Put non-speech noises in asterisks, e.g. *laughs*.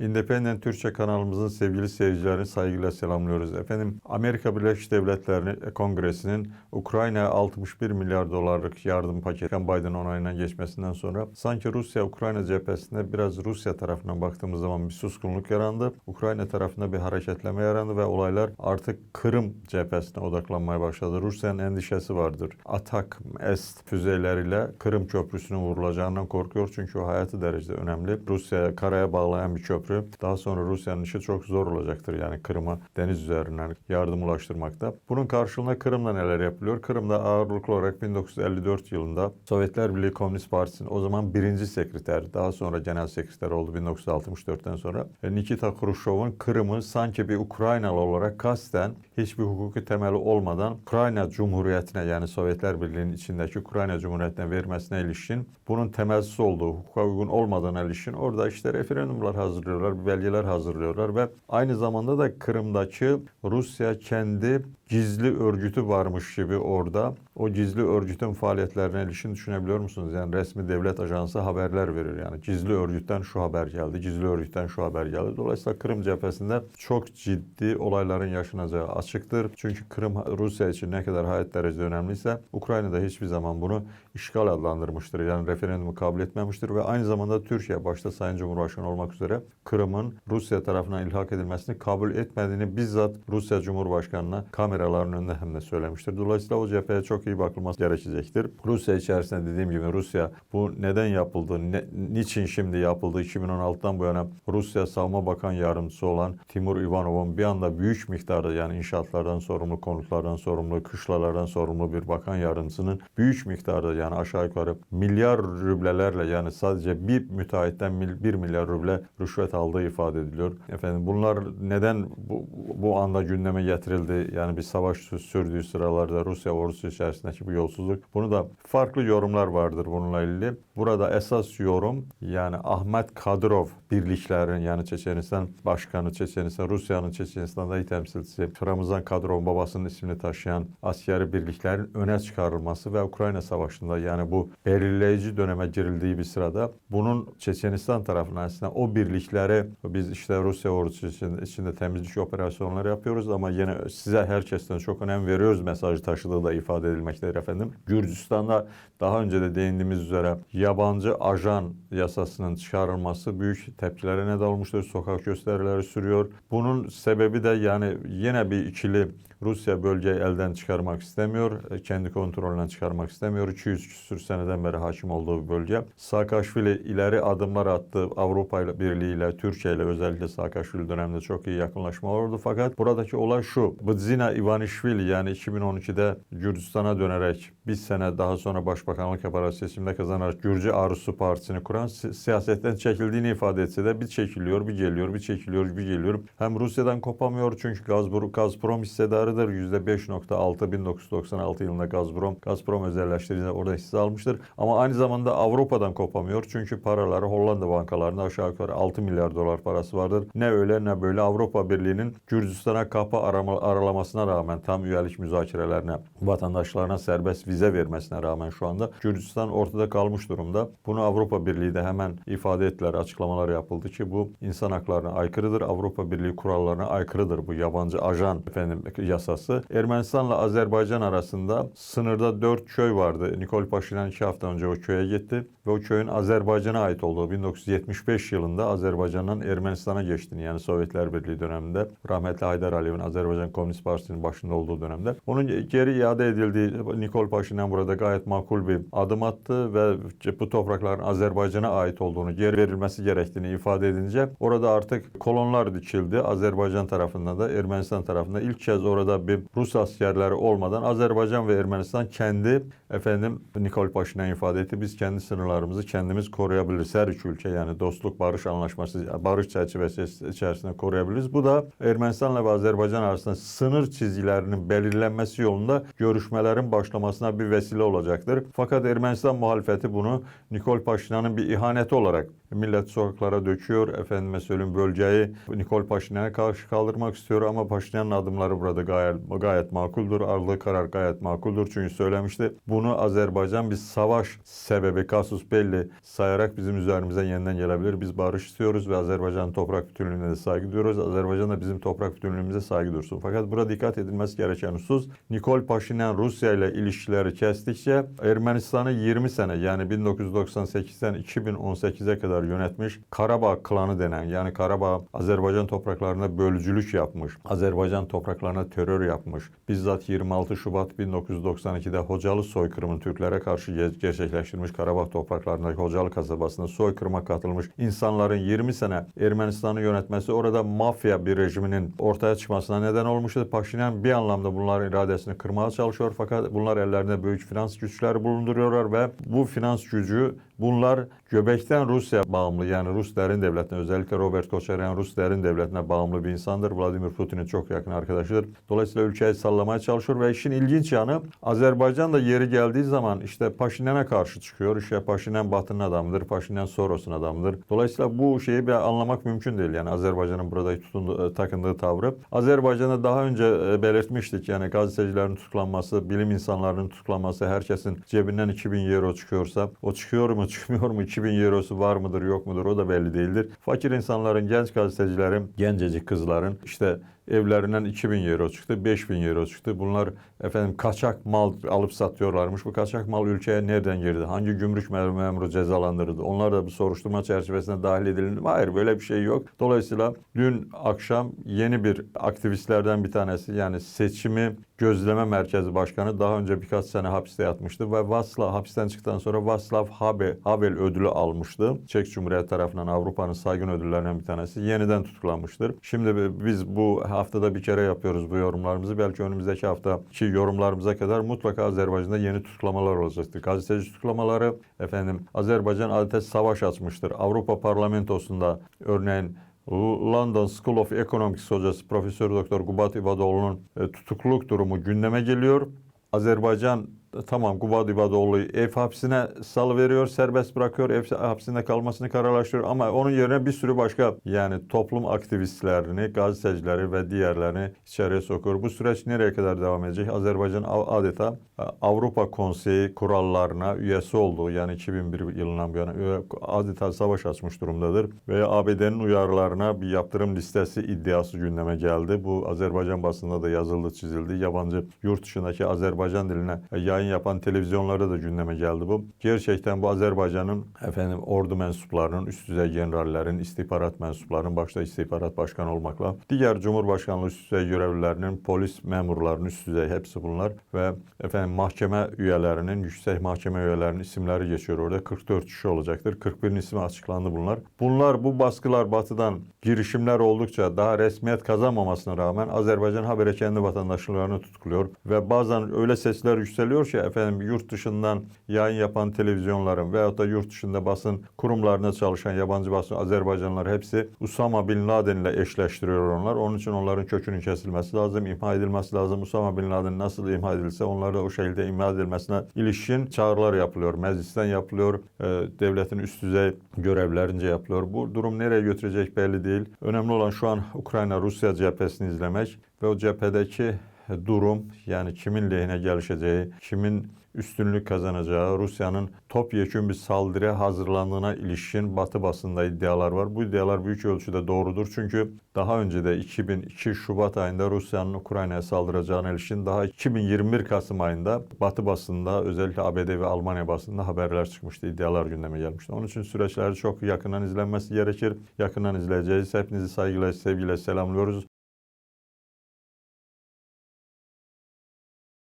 Independent Türkçe kanalımızın sevgili seyircilerini saygıyla selamlıyoruz. Efendim Amerika Birleşik Devletleri Kongresi'nin Ukrayna'ya 61 milyar dolarlık yardım paketi Biden onayına geçmesinden sonra sanki Rusya-Ukrayna cephesinde biraz Rusya tarafından baktığımız zaman bir suskunluk yarandı. Ukrayna tarafında bir hareketleme yarandı ve olaylar artık Kırım cephesine odaklanmaya başladı. Rusya'nın endişesi vardır. Atak Est füzeleriyle Kırım köprüsünün vurulacağından korkuyor çünkü o hayatı derecede önemli. Rusya'ya karaya bağlayan bir köprü. Daha sonra Rusya'nın işi çok zor olacaktır yani Kırım'a deniz üzerinden yardım ulaştırmakta. Bunun karşılığında Kırım'da neler yapılıyor? Kırım'da ağırlıklı olarak 1954 yılında Sovyetler Birliği Komünist Partisi'nin o zaman birinci sekreter, daha sonra genel sekreter oldu 1964'ten sonra. E, Nikita Khrushchev'un Kırım'ı sanki bir Ukraynalı olarak kasten hiçbir hukuki temeli olmadan Ukrayna Cumhuriyeti'ne yani Sovyetler Birliği'nin içindeki Ukrayna Cumhuriyeti'ne vermesine ilişkin bunun temelsiz olduğu, hukuka uygun olmadığına ilişkin orada işte referandumlar hazırlıyorlar, belgeler hazırlıyorlar ve aynı zamanda da Kırım'daki Rusya kendi gizli örgütü varmış gibi orada o gizli örgütün faaliyetlerine ilişkin düşünebiliyor musunuz? Yani resmi devlet ajansı haberler verir yani gizli örgütten şu haber geldi, gizli örgütten şu haber geldi. Dolayısıyla Kırım cephesinde çok ciddi olayların yaşanacağı açıktır. Çünkü Kırım Rusya için ne kadar hayat derecede önemliyse Ukrayna'da hiçbir zaman bunu işgal adlandırmıştır. Yani referandumu kabul etmemiştir ve aynı zamanda Türkiye başta Sayın Cumhurbaşkanı olmak üzere Kırım'ın Rusya tarafından ilhak edilmesini kabul etmediğini bizzat Rusya Cumhurbaşkanı'na kameraların önünde hem de söylemiştir. Dolayısıyla o cepheye çok iyi bakılması gerekecektir. Rusya içerisinde dediğim gibi Rusya bu neden yapıldı, ne, niçin şimdi yapıldı 2016'dan bu yana Rusya Savunma Bakan Yardımcısı olan Timur Ivanov'un bir anda büyük miktarda yani inşaatlardan sorumlu, konutlardan sorumlu, kışlalardan sorumlu bir bakan yardımcısının büyük miktarda yani aşağı yukarı milyar rüblelerle yani sadece bir müteahhitten bir milyar ruble rüşvet aldığı ifade ediliyor. Efendim bunlar neden bu, bu anda gündeme getirildi? Yani bir savaş sürdüğü sıralarda Rusya ordusu içerisindeki bu yolsuzluk. Bunu da farklı yorumlar vardır bununla ilgili. Burada esas yorum yani Ahmet Kadyrov birliklerin yani Çeçenistan Başkanı Çeçenistan, Rusya'nın Çeçenistan'daki temsilcisi Ramazan Kadyrov babasının ismini taşıyan askeri birliklerin öne çıkarılması ve Ukrayna Savaşı'nda yani bu belirleyici döneme girildiği bir sırada bunun Çeçenistan tarafından aslında o birliklere biz işte Rusya ordusu için, içinde temizlik operasyonları yapıyoruz ama yine size herkesten çok önem veriyoruz mesajı taşıdığı da ifade edilmektedir efendim. Gürcistan'da daha önce de değindiğimiz üzere yabancı ajan yasasının çıkarılması büyük tepkilere neden olmuştur. Sokak gösterileri sürüyor. Bunun sebebi de yani yine bir ikili Rusya bölgeyi elden çıkarmak istemiyor. e, Kendi kontrolünden çıkarmak istemiyor. 200 küsür seneden beri hakim olduğu bir bölge. Saakashvili ileri adımlar attı. Avrupa ile Birliği ile Türkiye ile özellikle Saakashvili döneminde çok iyi yakınlaşma oldu. Fakat buradaki olay şu. Bdzina Ivanishvili yani 2012'de Gürcistan'a dönerek bir sene daha sonra başbakanlık yaparak seçimde kazanarak Gürcü Arzusu Partisi'ni kuran si- siyasetten çekildiğini ifade etse de bir çekiliyor, bir geliyor, bir çekiliyor, bir geliyor. Hem Rusya'dan kopamıyor çünkü Gazprom, Gazprom hissedarıdır. %5.6 1996 yılında Gazprom, Gazprom özelleştirdiğinde orada hisse almıştır. Ama aynı zamanda Avrupa'dan kopamıyor. Çünkü paraları Hollanda bankalarında aşağı yukarı 6 milyar dolar parası vardır. Ne öyle ne böyle Avrupa Birliği'nin Gürcistan'a kapı arama, aralamasına rağmen tam üyelik müzakerelerine vatandaşlarına serbest vize vermesine rağmen şu anda Gürcistan ortada kalmış durumda. Bunu Avrupa Birliği de hemen ifade ettiler, açıklamalar yapıldı ki bu insan haklarına aykırıdır. Avrupa Birliği kurallarına aykırıdır bu yabancı ajan efendim yasası. Ermenistan'la Azerbaycan arasında sınırda dört köy vardı. Nikol Paşinyan iki hafta önce o köye gitti ve o köyün Azerbaycan'a ait olduğu 1975 yılında Azerbaycan'dan Ermenistan'a geçtiğini yani Sovyetler Birliği döneminde rahmetli Haydar Aliyev'in Azerbaycan Komünist Partisi'nin başında olduğu dönemde onun geri iade edildiği Nikol Paşinyan burada gayet makul bir adım attı ve bu toprakların Azerbaycan'a ait olduğunu geri verilmesi gerektiğini ifade edince orada artık kolonlar dikildi. Azerbaycan tarafında da Ermenistan tarafında ilk kez orada bir Rus askerleri olmadan Azerbaycan ve Ermenistan kendi efendim Nikol Paşinyan ifade etti. Biz kendi sınırlarımızı kendimiz koruyabiliriz. Her iki ülke yani dostluk barış anlaşması barış çerçevesi içerisinde koruyabiliriz. Bu da Ermenistan'la ve Azerbaycan arasında sınır çizgilerinin belirlenmesi yolunda görüşmelerin başlamasına bir vesile olacaktır. Fakat Ermenistan muhalefeti bunu Nikol Paşinyan'ın bir ihaneti olarak Millet sokaklara döküyor. Efendime söyleyeyim bölgeyi Nikol Paşinyan'a karşı kaldırmak istiyor ama Paşinyan'ın adımları burada gayet, gayet makuldür. Aldığı karar gayet makuldür. Çünkü söylemişti. Bunu Azerbaycan bir savaş sebebi kasus belli sayarak bizim üzerimize yeniden gelebilir. Biz barış istiyoruz ve Azerbaycan'ın toprak bütünlüğüne de saygı duyuyoruz. Azerbaycan da bizim toprak bütünlüğümüze saygı dursun. Fakat burada dikkat edilmesi gereken husus Nikol Paşinyan Rusya ile ilişkileri kestikçe Ermenistan'ı 20 sene yani 1998'den 2018'e kadar yönetmiş Karabağ klanı denen yani Karabağ Azerbaycan topraklarında bölücülük yapmış. Azerbaycan topraklarına terör yapmış. Bizzat 26 Şubat 1992'de Hocalı soykırımını Türklere karşı ge- gerçekleştirmiş Karabağ topraklarındaki Hocalı kasabasında soykırıma katılmış insanların 20 sene Ermenistan'ı yönetmesi orada mafya bir rejiminin ortaya çıkmasına neden olmuştu. Paşinyan bir anlamda bunların iradesini kırmaya çalışıyor fakat bunlar ellerinde büyük finans güçler bulunduruyorlar ve bu finans gücü bunlar göbekten Rusya bağımlı yani Rus derin devletine özellikle Robert Koçaryan Rus derin devletine bağımlı bir insandır. Vladimir Putin'in çok yakın arkadaşıdır. Dolayısıyla ülkeyi sallamaya çalışıyor ve işin ilginç yanı Azerbaycan da yeri geldiği zaman işte Paşinyan'a karşı çıkıyor. İşte Paşinyan Batı'nın adamıdır, Paşinyan Soros'un adamıdır. Dolayısıyla bu şeyi bir anlamak mümkün değil yani Azerbaycan'ın burada tutunduğu, takındığı tavrı. Azerbaycan'da daha önce e, belirtmiştik yani gazetecilerin tutuklanması, bilim insanlarının tutuklanması, herkesin cebinden 2000 euro çıkıyorsa o çıkıyor mu çıkmıyor mu *laughs* 2000 eurosu var mıdır yok mudur o da belli değildir. Fakir insanların, genç gazetecilerin, gencecik kızların işte evlerinden 2000 euro çıktı, 5000 euro çıktı. Bunlar efendim kaçak mal alıp satıyorlarmış. Bu kaçak mal ülkeye nereden girdi? Hangi gümrük mem- memuru cezalandırıldı? Onlar da bu soruşturma çerçevesine dahil edildi mi? Hayır böyle bir şey yok. Dolayısıyla dün akşam yeni bir aktivistlerden bir tanesi yani seçimi gözleme merkezi başkanı daha önce birkaç sene hapiste yatmıştı ve Vaslav hapisten çıktıktan sonra Vaslav Havel, Havel ödülü almıştı. Çek Cumhuriyeti tarafından Avrupa'nın saygın ödüllerinden bir tanesi. Yeniden tutuklanmıştır. Şimdi biz bu haftada bir kere yapıyoruz bu yorumlarımızı. Belki önümüzdeki haftaki yorumlarımıza kadar mutlaka Azerbaycan'da yeni tutuklamalar olacaktır. Gazeteci tutuklamaları efendim Azerbaycan adeta savaş açmıştır. Avrupa Parlamentosu'nda örneğin London School of Economics hocası Profesör Doktor Gubat İbadoğlu'nun e, tutukluluk durumu gündeme geliyor. Azerbaycan tamam Gubat İbadoğlu'yu ev hapsine salıveriyor, serbest bırakıyor, ev hapsinde kalmasını kararlaştırıyor ama onun yerine bir sürü başka yani toplum aktivistlerini, gazetecileri ve diğerlerini içeriye sokuyor. Bu süreç nereye kadar devam edecek? Azerbaycan adeta e, Avrupa Konseyi kurallarına üyesi olduğu yani 2001 yılından bu yana adeta savaş açmış durumdadır. Ve ABD'nin uyarılarına bir yaptırım listesi iddiası gündeme geldi. Bu Azerbaycan basında da yazıldı, çizildi. Yabancı yurt dışındaki Azerbaycan diline yayın yapan televizyonlarda da gündeme geldi bu. Gerçekten bu Azerbaycan'ın efendim ordu mensuplarının, üst düzey generallerin, istihbarat mensuplarının başta istihbarat başkanı olmakla diğer Cumhurbaşkanlığı üst düzey görevlilerinin, polis memurlarının üst düzey hepsi bunlar ve efendim mahkeme üyelerinin, yüksek mahkeme üyelerinin isimleri geçiyor orada. 44 kişi olacaktır. 41'in ismi açıklandı bunlar. Bunlar bu baskılar batıdan girişimler oldukça daha resmiyet kazanmamasına rağmen Azerbaycan habere kendi vatandaşlarını tutukluyor ve bazen öyle sesler yükseliyor ki efendim yurt dışından yayın yapan televizyonların veyahut da yurt dışında basın kurumlarında çalışan yabancı basın Azerbaycanlılar hepsi Usama Bin Laden ile eşleştiriyor onlar. Onun için onların kökünün kesilmesi lazım, imha edilmesi lazım. Usama Bin Laden nasıl imha edilse onlar da o şekilde imha edilmesine ilişkin çağrılar yapılıyor. Meclisten yapılıyor, e, devletin üst düzey görevlerince yapılıyor. Bu durum nereye götürecek belli değil. Önemli olan şu an Ukrayna-Rusya cephesini izlemek ve o cephedeki durum yani kimin lehine gelişeceği, kimin üstünlük kazanacağı, Rusya'nın topyekun bir saldırıya hazırlandığına ilişkin Batı basında iddialar var. Bu iddialar büyük ölçüde doğrudur. Çünkü daha önce de 2002 Şubat ayında Rusya'nın Ukrayna'ya saldıracağına ilişkin daha 2021 Kasım ayında Batı basında özellikle ABD ve Almanya basında haberler çıkmıştı. iddialar gündeme gelmişti. Onun için süreçleri çok yakından izlenmesi gerekir. Yakından izleyeceğiz. Hepinizi saygıyla, sevgiyle selamlıyoruz.